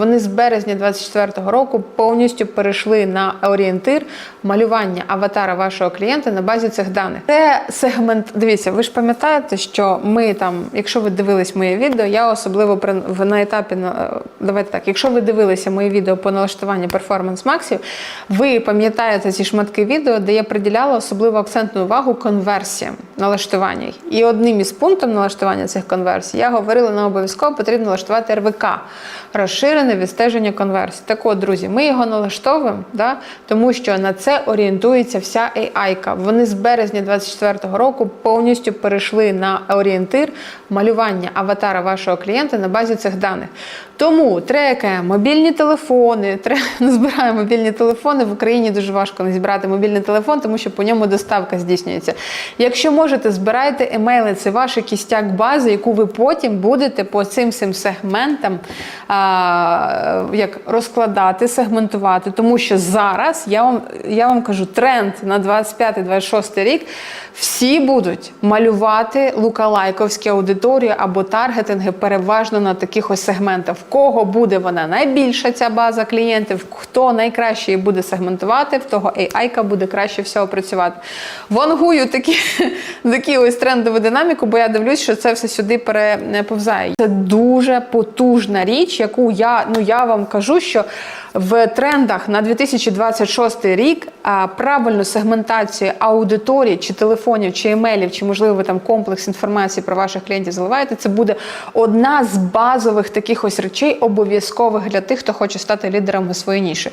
Вони з березня 24-го року повністю перейшли на орієнтир малювання аватара вашого клієнта на базі цих даних. Це сегмент. Дивіться, ви ж пам'ятаєте, що ми там, якщо ви дивились моє відео, я особливо при на етапі давайте так. Якщо ви дивилися моє відео по налаштуванню перформанс максів, ви пам'ятаєте ці шматки відео, де я приділяла особливо акцентну увагу конверсіям налаштування. І одним із пунктів налаштування цих конверсій я говорила на обов'язково потрібно налаштувати РВК розширене відстеження конверсій. Так от, друзі, ми його налаштовуємо, да, тому що на це орієнтується вся AI-ка. Вони з березня 24-го року повністю перейшли на орієнтир малювання аватара вашого клієнта на базі цих даних. Тому трекає мобільні телефони, тре... збирає мобільні телефони. В Україні дуже важко не зібрати мобільний телефон, тому що по ньому доставка здійснюється. Якщо можете, збирайте емейли, це ваш кістяк бази, яку ви потім будете по цим всім сегментам а, як розкладати, сегментувати. Тому що зараз я вам, я вам кажу, тренд на 25-26 рік. Всі будуть малювати лукалайковські аудиторії або таргетинги переважно на таких ось сегментах. В кого буде вона найбільша ця база клієнтів, хто найкраще її буде сегментувати, в того AI буде краще всього працювати. Вангую такі, такі ось трендову динаміку, бо я дивлюсь, що це все сюди переповзає. Це дуже потужна річ, яку я ну я вам кажу, що в трендах на 2026 рік правильну сегментацію аудиторії, чи телефонів, чи емейлів, чи можливо ви там комплекс інформації про ваших клієнтів заливаєте. Це буде одна з базових таких ось речей, обов'язкових для тих, хто хоче стати лідером у своїй ніші.